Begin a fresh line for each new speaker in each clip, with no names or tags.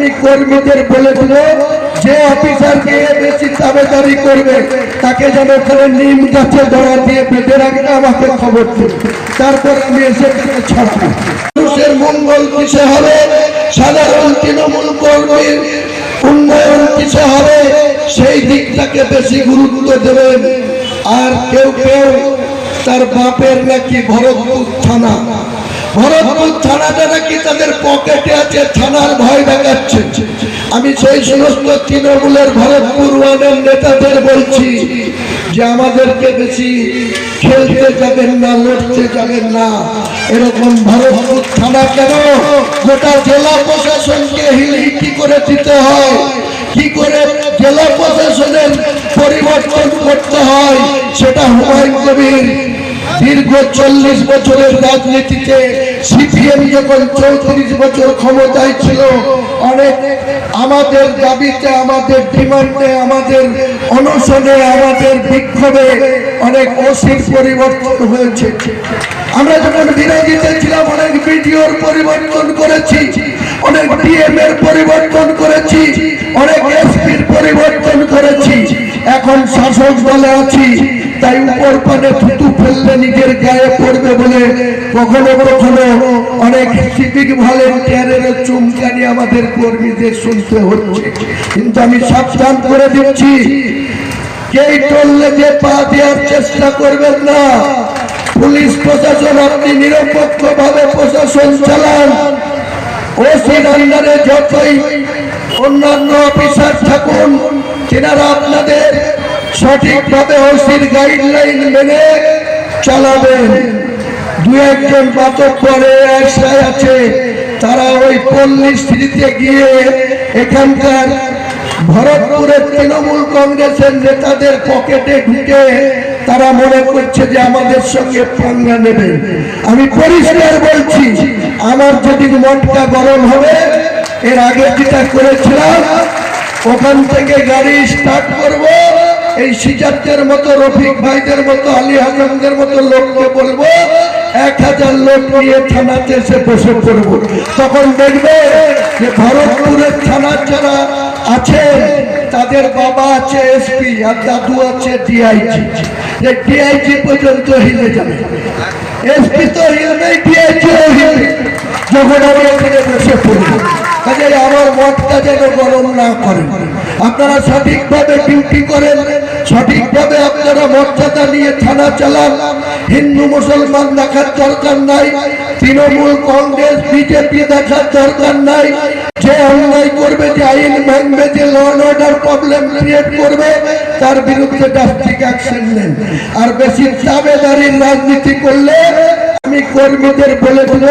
আমি কর্মীদের বলে দিল যে অফিসার গিয়ে বেশি দাবেদারি করবে, তাকে যেন ওখানে নিম গাছে দড়া দিয়ে বেঁধে রাখবে আমাকে খবর দিন। তারপর আমি এসে এখানে মানুষের মঙ্গল কিসে হবে? সাধারণ তৃণমূল কর্মীর উন্নয়ন কিসে হবে? সেই দিকটাকে বেশি গুরুত্ব দেবেন। আর কেউ কেউ তার বাপের নাকি ভরতপুর থানা। ভরতপুর থানাটা নাকি তাদের পকেটে আছে থানার ভয় দেখাচ্ছে? আমি সেই সমস্ত তৃণমূলের ভরতপুর ওয়ানের নেতাদের বলছি যে আমাদেরকে বেশি খেলতে যাবেন না, লড়তে যাবেন না। এরকম ভরতপুর থানা কেন? গোটা জেলা প্রশাসনকে হিলি কি করে দিতে হয়? কি করে জেলা প্রশাসনের পরিবর্তন করতে হয়? সেটা হুমায়ুন কবির দীর্ঘ চল্লিশ বছরের রাজনীতিতে সিপিএম যখন চৌত্রিশ বছর ক্ষমতায় ছিল, অনেক আমাদের দাবিতে, আমাদের ডিমান্ডে, আমাদের অনশনে, আমাদের বিক্ষোভে অনেক ওসির পরিবর্তন হয়েছে। আমরা যখন বিরোধীতে ছিলাম, অনেক বিডিওর পরিবর্তন করেছি, অনেক ডিএম এর পরিবর্তন করেছি, অনেক এসপির পরিবর্তন করেছি। এখন শাসক দলে আছি। তাই উপর পানে থুতু ফেললে নিজের গায়ে পড়বে বলে কখনো কখনো অনেক সিভিক ভলেন্টিয়ারের চুমকানি আমাদের কর্মীদের শুনতে হচ্ছে। কিন্তু আমি সাবধান করে দিচ্ছি কেই টললে যে পা দেওয়ার চেষ্টা করবেন না। পুলিশ প্রশাসন, আপনি নিরপেক্ষ ভাবে প্রশাসন চালান। ওসির আন্ডারে যতই অন্যান্য অফিসার থাকুন তেনারা আপনাদের সঠিকভাবে ওসির গাইডলাইন মেনে চালাবেন। দু একজন বাতক করে আশায় আছে। তারা ওই পল্লী স্ত্রীতে গিয়ে এখানকার ভরতপুরের তৃণমূল কংগ্রেসের নেতাদের পকেটে ঢুকে তারা মনে করছে যে আমাদের সঙ্গে পাঙ্গা নেবে। আমি পরিষ্কার বলছি, আমার যদি মনটা গরম হবে, এর আগে যেটা করেছিলাম, ওখান থেকে গাড়ি স্টার্ট করব। এই সিজারদের মতো, রফিক ভাইদের মতো, আলী হাজমদের মতো লোককে বলব, এক হাজার লোক নিয়ে থানাতে এসে বসে পড়ব। তখন দেখবে যে ভরতপুরের থানার যারা আছে তাদের বাবা আছে এসপি আর দাদু আছে ডিআইজি। যে ডিআইজি পর্যন্ত হিলে যাবে। এসপি তো হিলবে ডিআইজিও হিলবে যখন আমি এখানে বসে পড়ব কাজে আমার মতটা যেন গরম না করে আপনারা সঠিকভাবে ডিউটি করেন সঠিকভাবে আপনারা মর্যাদা নিয়ে থানা চালান। হিন্দু, মুসলমান দেখার দরকার নাই। তৃণমূল, কংগ্রেস, বিজেপি দেখার দরকার নাই। যে অন্যায় করবে, যে আইন ভাঙবে, যে ল অর্ডার প্রবলেম ক্রিয়েট করবে, তার বিরুদ্ধে ড্রাস্টিক অ্যাকশন নেন। আর বেশি দাবেদারির রাজনীতি করলে আমি কর্মীদের বলে দিল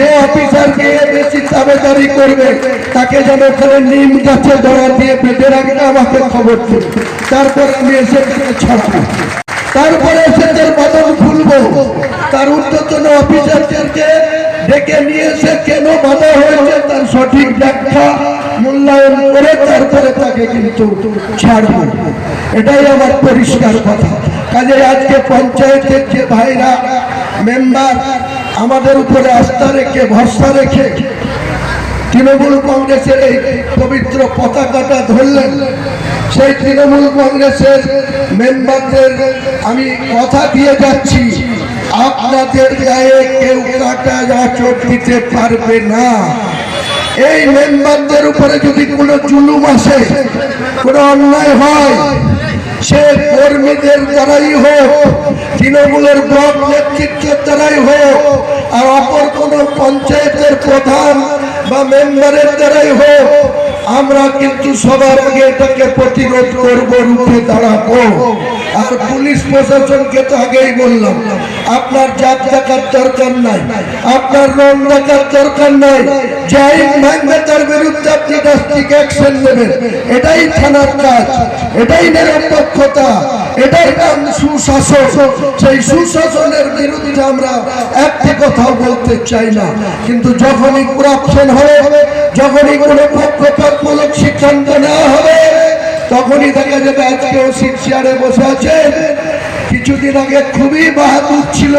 যে অফিসার গিয়ে বেশি দাবেদারি করবে, তাকে যেন ওখানে নিম গাছে দড়া দিয়ে বেঁধে রাখবে আমাকে খবর দিন তারপর আমি এসে ছাড়বো। তারপরে এসে তার বাদন খুলবো তার ঊর্ধ্বতন অফিসারদেরকে ডেকে নিয়ে এসে কেন বাধা হয়েছে তার সঠিক ব্যাখ্যা মূল্যায়ন করে তারপরে তাকে কিন্তু ছাড়বো। এটাই আমার পরিষ্কার কথা। কাজে আজকে পঞ্চায়েতের যে ভাইরা, মেম্বার আমাদের উপরে আস্থা রেখে, ভরসা রেখে তৃণমূল কংগ্রেসের এই পবিত্র পতাকাটা ধরলেন। সেই তৃণমূল কংগ্রেসের মেম্বারদের আমি কথা দিয়ে যাচ্ছি, আপনাদের গায়ে কেউ কাটা চোট দিতে পারবে না। এই মেম্বারদের উপরে যদি কোনো জুলুম আসে, কোনো অন্যায় হয়, সে কর্মীদের দ্বারাই হোক তৃণমূলের ব্লক নেতৃত্বের দ্বারাই হোক, আর অপর কোন পঞ্চায়েতের প্রধান বা মেম্বারের দ্বারাই হোক, আমরা কিন্তু সবার আগে এটাকে প্রতিরোধ করব রুখে দাঁড়াবো। আর পুলিশ প্রশাসনকে তো আগেই বললাম, আপনার জাত দেখার দরকার নাই, আপনার রং দেখার দরকার নাই, যাই ভাঙবে তার বিরুদ্ধে আপনি ডাস্টিক অ্যাকশন নেবেন। এটাই থানার কাজ, এটাই নিরপেক্ষতা, এটাই নাম সুশাসন। সেই সুশাসনের বিরুদ্ধে আমরা একটি কথাও বলতে চাই না। কিন্তু যখনই করাপশন হবে, যখনই কোনো পক্ষপাতমূলক সিদ্ধান্ত নেওয়া হবে তখনই দেখা যাবে আজকেও চেয়ারে বসে আছেন কিছুদিন আগে খুবই বাহাদুর ছিল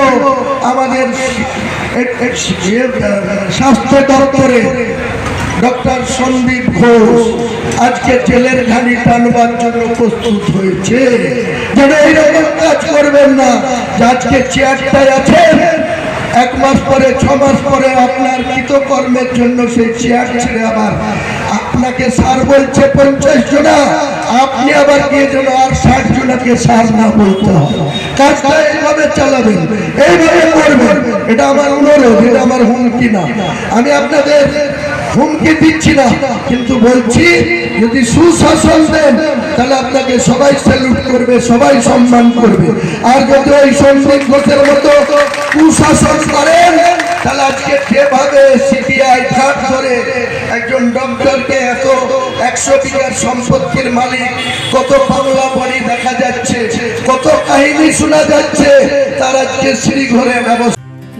আমাদের স্বাস্থ্য দপ্তরে ডক্টর সন্দীপ ঘোষ। আজকে জেলের ঘানি টানবার জন্য প্রস্তুত হয়েছে। যেন এইরকম কাজ করবেন না। আজকে চেয়ারটায় আছেন এক মাস পরে, ছ মাস পরে আপনার কৃতকর্মের জন্য সেই চেয়ার ছেড়ে আবার আপনাকে সার বলছে পঞ্চাশ জনা। আপনি আবার গিয়ে যেন আর ষাট জনাকে সার না বলতে হবে কাজটা এইভাবে চালাবেন, এইভাবে করবেন। এটা আমার অনুরোধ, এটা আমার হুমকি না। আমি আপনাদের হুমকি দিচ্ছি না। কিন্তু বলছি, যদি সুশাসন দেন, তাহলে আপনাকে সবাই স্যালুট করবে, সবাই সম্মান করবে। আর যদি ওই সন্দীপ ঘোষের মতো কুশাসন করেন, তাহলে আজকে যেভাবে সিবিআই ঘাট ধরে একজন ডক্টরকে এত একশো বিঘার সম্পত্তির মালিক, কত বাংলা বাড়ি দেখা যাচ্ছে, কত কাহিনী শোনা যাচ্ছে, তার আজকে শ্রীঘরে ব্যবস্থা